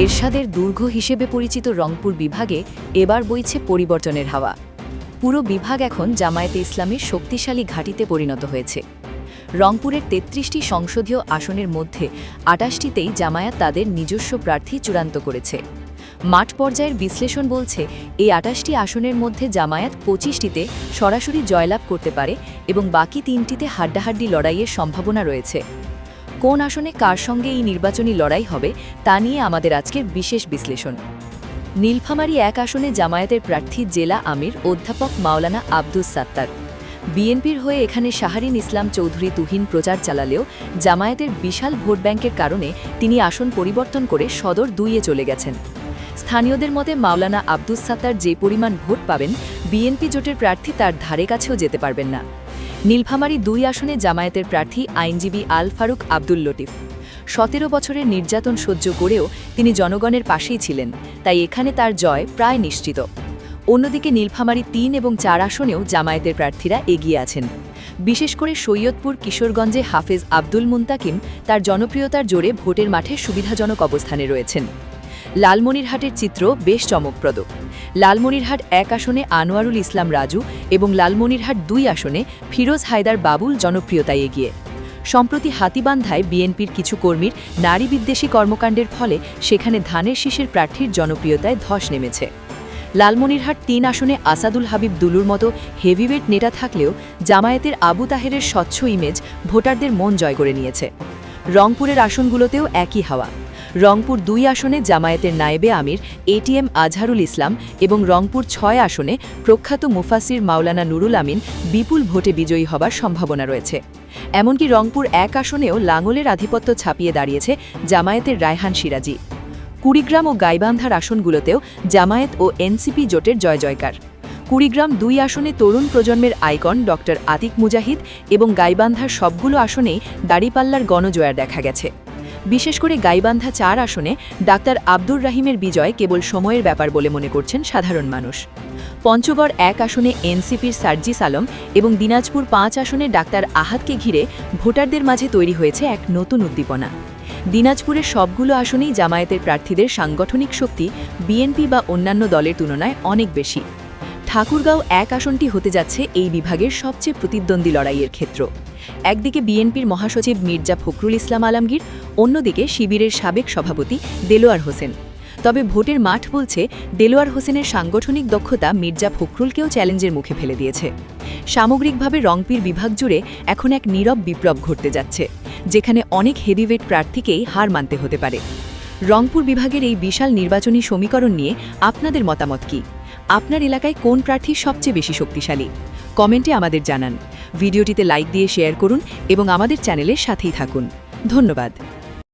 এরশাদের দুর্গ হিসেবে পরিচিত রংপুর বিভাগে এবার বইছে পরিবর্তনের হাওয়া। পুরো বিভাগ এখন জামায়াতে ইসলামের শক্তিশালী ঘাঁটিতে পরিণত হয়েছে। রংপুরের তেত্রিশটি সংসদীয় আসনের মধ্যে আটাশটিতেই জামায়াত তাদের নিজস্ব প্রার্থী চূড়ান্ত করেছে। মাঠ পর্যায়ের বিশ্লেষণ বলছে, এই আটাশটি আসনের মধ্যে জামায়াত পঁচিশটিতে সরাসরি জয়লাভ করতে পারে এবং বাকি তিনটিতে হাড্ডাহাড্ডি লড়াইয়ের সম্ভাবনা রয়েছে। কোন আসনে কার সঙ্গে এই নির্বাচনী লড়াই হবে, তা নিয়ে আমাদের আজকের বিশেষ বিশ্লেষণ। নীলফামারী এক আসনে জামায়াতের প্রার্থী জেলা আমির, অধ্যাপক মাওলানা আব্দুস সাত্তার। বিএনপির হয়ে এখানে শাহরিন ইসলাম চৌধুরী তুহিন প্রচার চালালেও জামায়াতের বিশাল ভোট ব্যাংকের কারণে তিনি আসন পরিবর্তন করে সদর দুইয়ে চলে গেছেন। স্থানীয়দের মতে মাওলানা আব্দুস সাত্তার যে পরিমাণ ভোট পাবেন, বিএনপি জোটের প্রার্থী তার ধারে কাছেও যেতে পারবেন না। নীলফামারী দুই আসনে জামায়াতের প্রার্থী আইনজীবী আল ফারুক আব্দুল লতিফ। সতেরো বছরের নির্যাতন সহ্য করেও তিনি জনগণের পাশেই ছিলেন, তাই এখানে তার জয় প্রায় নিশ্চিত। অন্যদিকে নীলফামারী তিন এবং চার আসনেও জামায়াতের প্রার্থীরা এগিয়ে আছেন। বিশেষ করে সৈয়দপুর, কিশোরগঞ্জে হাফেজ আব্দুল মুন্তাকিম তার জনপ্রিয়তার জোরে ভোটের মাঠে সুবিধাজনক অবস্থানে রয়েছেন। লালমনিরহাটের চিত্র বেশ চমকপ্রদ। লালমনিরহাট এক আসনে আনোয়ারুল ইসলাম রাজু এবং লালমনিরহাট দুই আসনে ফিরোজ হায়দার বাবুল জনপ্রিয়তায় এগিয়ে। সম্প্রতি হাতিবান্ধায় বিএনপির কিছু কর্মীর নারী বিদ্বেষী কর্মকাণ্ডের ফলে সেখানে ধানের শীষের প্রার্থীর জনপ্রিয়তায় ধস নেমেছে। লালমনিরহাট তিন আসনে আসাদুল হাবিব দুলুর মতো হেভিওয়েট নেতা থাকলেও জামায়াতের আবু তাহেরের স্বচ্ছ ইমেজ ভোটারদের মন জয় করে নিয়েছে। রংপুরের আসনগুলোতেও একই হাওয়া। রংপুর দুই আসনে জামায়াতের নায়েবে আমির এটিএম আজহারুল ইসলাম এবং রংপুর ছয় আসনে প্রখ্যাত মুফাসির মাওলানা নুরুল আমিন বিপুল ভোটে বিজয়ী হবার সম্ভাবনা রয়েছে। এমনকি রংপুর এক আসনেও লাঙলের আধিপত্য ছাপিয়ে দাঁড়িয়েছে জামায়াতের রায়হান সিরাজি। কুড়িগ্রাম ও গাইবান্ধার আসনগুলোতেও জামায়াত ও এনসিপি জোটের জয় জয়কার। কুড়িগ্রাম দুই আসনে তরুণ প্রজন্মের আইকন ডক্টর আতিক মুজাহিদ এবং গাইবান্ধার সবগুলো আসনেই দাড়িপাল্লার গণজয়ার দেখা গেছে। বিশেষ করে গাইবান্ধা চার আসনে ডাক্তার আব্দুর রাহিমের বিজয় কেবল সময়ের ব্যাপার বলে মনে করছেন সাধারণ মানুষ। পঞ্চগড় এক আসনে এনসিপির সার্জিস আলম এবং দিনাজপুর পাঁচ আসনে ডাক্তার আহাদকে ঘিরে ভোটারদের মাঝে তৈরি হয়েছে এক নতুন উদ্দীপনা। দিনাজপুরের সবগুলো আসনেই জামায়াতের প্রার্থীদের সাংগঠনিক শক্তি, বিএনপি বা অন্যান্য দলের তুলনায় অনেক বেশি। ঠাকুরগাঁও এক আসনটি হতে যাচ্ছে এই বিভাগের সবচেয়ে প্রতিদ্বন্দ্বী লড়াইয়ের ক্ষেত্র। একদিকে বিএনপির মহাসচিব মির্জা ফখরুল ইসলাম আলমগীর, অন্যদিকে শিবিরের সাবেক সভাপতি দেলোয়ার হোসেন। তবে ভোটের মাঠ বলছে, দেলোয়ার হোসেনের সাংগঠনিক দক্ষতা মির্জা ফখরুলকেও চ্যালেঞ্জের মুখে ফেলে দিয়েছে। সামগ্রিকভাবে রংপির বিভাগ জুড়ে এখন এক নীরব বিপ্লব ঘটতে যাচ্ছে, যেখানে অনেক হেভিওয়েট প্রার্থীকেই হার মানতে হতে পারে। রংপুর বিভাগের এই বিশাল নির্বাচনী সমীকরণ নিয়ে আপনাদের মতামত কি? আপনার এলাকায় কোন প্রার্থী সবচেয়ে বেশি শক্তিশালী? কমেন্টে আমাদের জানান। ভিডিওটিতে লাইক দিয়ে শেয়ার করুন এবং আমাদের চ্যানেলের সাথেই থাকুন। ধন্যবাদ।